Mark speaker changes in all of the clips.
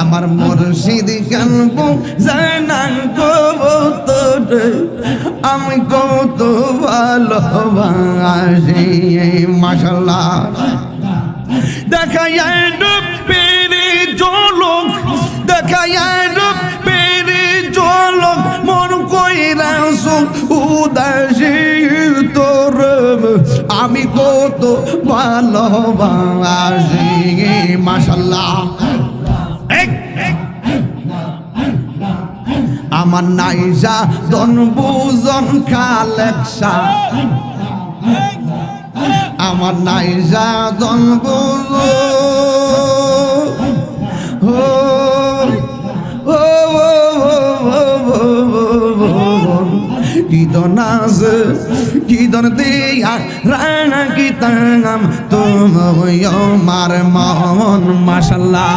Speaker 1: আমার মুর্শিদ কালব জানান কবুতর আমি কত ভালোবাসি মাশাল্লাহ। দেখাই পেরে জলক দেখাই পেরে জলক মন কইরাস উদাসী তোর, আমি কত ভালোবাসি মাশাল্লাহ। আমার নাইজা দন বুজন কালেকশা। আমার নাইজা দন কিদন আছে কিদন দিয়া, রানা কি তাঙাম তুমি মন, মাশাল্লাহ।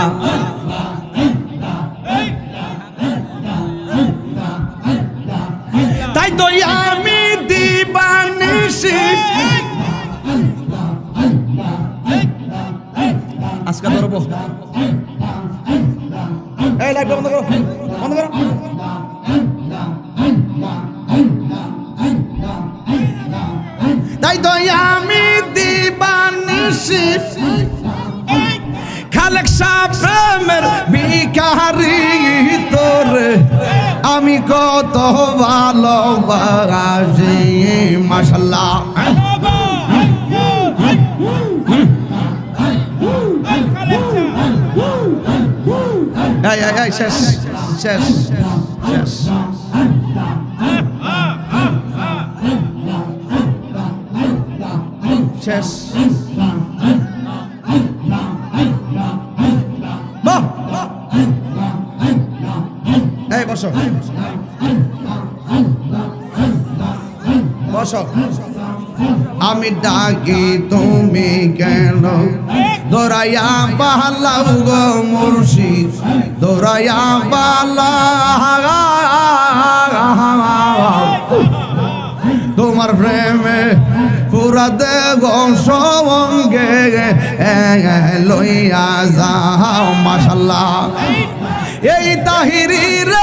Speaker 1: তো আমি দিবানিসি আজকে ধরবো। এই লাইটটা বন্ধ করো বন্ধ করো। আমি কত ভালোবাসি এই শেষ শেষ শেষ। শেষ। বাহ! বসো। বসো। আমি ডাকি, তুমি কেন? দৌড়াইয়া বালাও গো মুর্শিদ। দৌড়াইয়া বালা তোমার প্রেমে পুরা দেব সঙ্গে লইয়া যাও, মাশাল্লাহ। এই তাহিরির জালাও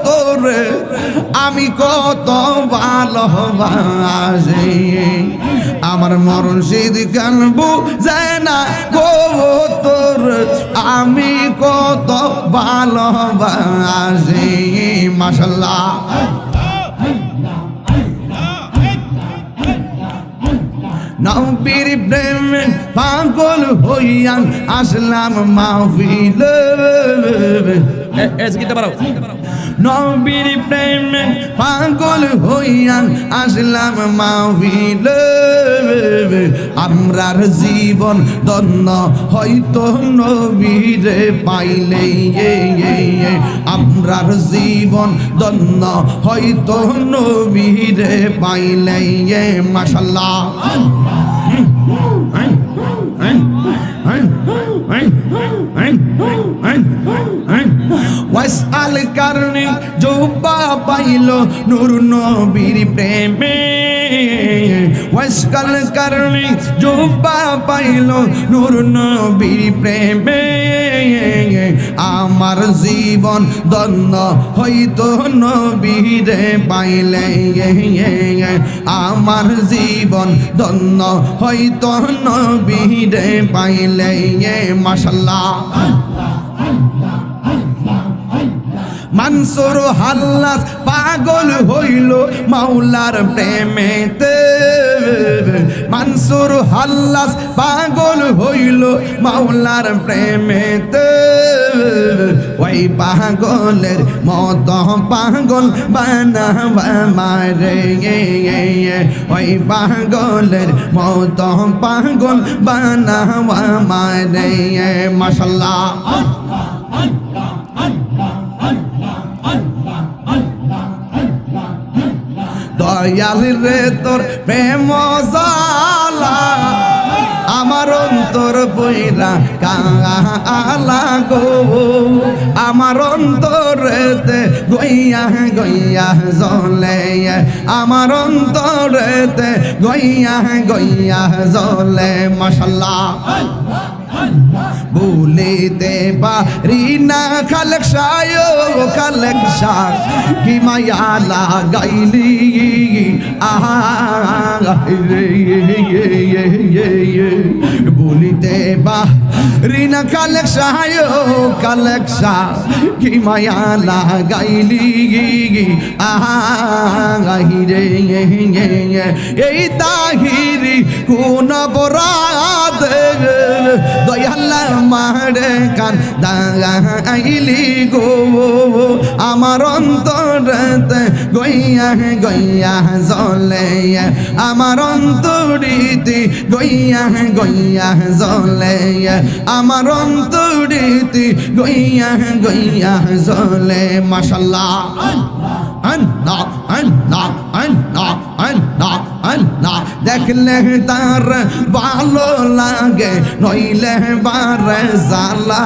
Speaker 1: আমি কত ভালোবাসি আমার মুর্শিদ কেন বুঝে না গো তোর আমি কত ভালোবাসি মাশাল্লাহ নবীর প্রেমে পাগল হইয়ান আসলাম মাহফিল
Speaker 2: গীতা পারো
Speaker 1: নবীর প্রেমে পাগল হইয়ান আসলাম মাহফিল। আমরার জীবন দন্ন হয়তো নবীরে পাইলে। আমরার জীবন দন্ন হয়তো নবীরে পাইলে। ওয়াসআল কারণে জোবা পাইল নূর নবীর প্রেমে। ওয়াসআল কারণে জোবা পাইল নূর নবীর প্রেমে। আমার জীবন দন্ন হইতো নবীরে পাইলে। আমার জীবন দন্ন হইতো নবীরে পাইলে। মাশাল্লাহ। মানসুর হাল্লাস পাগল হইল মাওলার প্রেমেতে। মানসুর হাল্লাস পাগল হইল মাওলার প্রেমেতে। ওই পাগলের মত পাগল বানাবা মারে। ওই পাগলের মত পাগল বানাবা মারে। মাশাল্লাহ। দয়াল রে তোর প্রেম জালা আমার অন্তর বইরা কালা গো। আমার অন্তরেতে গইয়া গইয়া জলে আমার অন্তরেতে গইয়া গইয়া জলে মশাল্লাহ। বলিতে পারি না খালেক সায় খালেক শাক কি মায়া লাগাইলি? আহা রে বলিতে পারি না খালেক সায় খালেক শাক কি মায়া লাগাইলি? আহা রে, এই তাহিরি কোন বরাদ দয়াল্লা মারে কান দাইলি গো, আমার অন্তরতে গইয়া গইয়া জলে আমার অন্তরিতে গইয়া গইয়া জলে, আমার অন্তরিতে গইয়া গইয়া জলে মাশাল্লাহ আল্লাহ। দেখলে তার ভালো লাগে, নইলে বারে জালা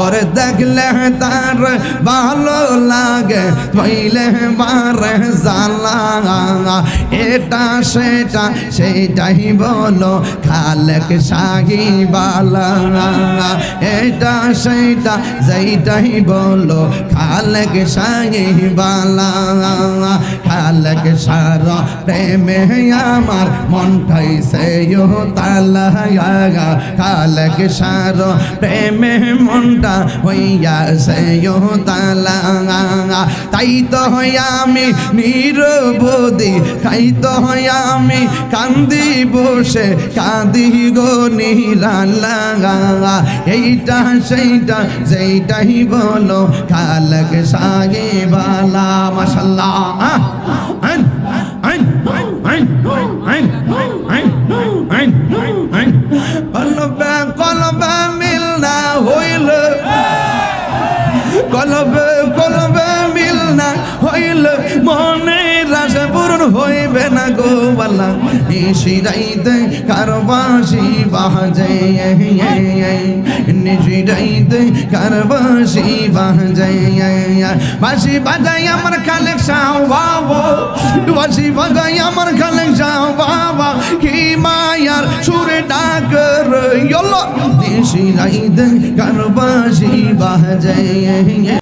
Speaker 1: ওর দেখলে তার ভালো লাগে, নইলে বারে জালা এটা সেটা, সেটাই বলো, খালেক শাহি বালা এটা সেটা যেটাই বলো, খালেক শাহি বালা খালেক সারা প্রেমে আমার মনটাই সে তালা খালেক সারা প্রেমে মনটা হইয়া সে তালা তাই তো আমি নিরবদি খাই তো আমি কান্দি বসে, কাঁদি গো নিরালা এইটা সেইটা যেইটাই বলো খালক সাগে বালা মাসাল্লাহ طلب গো বালা নিশিরাইতে কারবাসি বাজে নিশিরাইতে কারবাসি বাজে বাসি বাজাই আমার খালেক সাও বাবা বাসি বাজাই আমার খালেক সাও বাবা, কি মায়ার সুরে ডাক রইল। নিশিরাইতে কারবাসি বাজে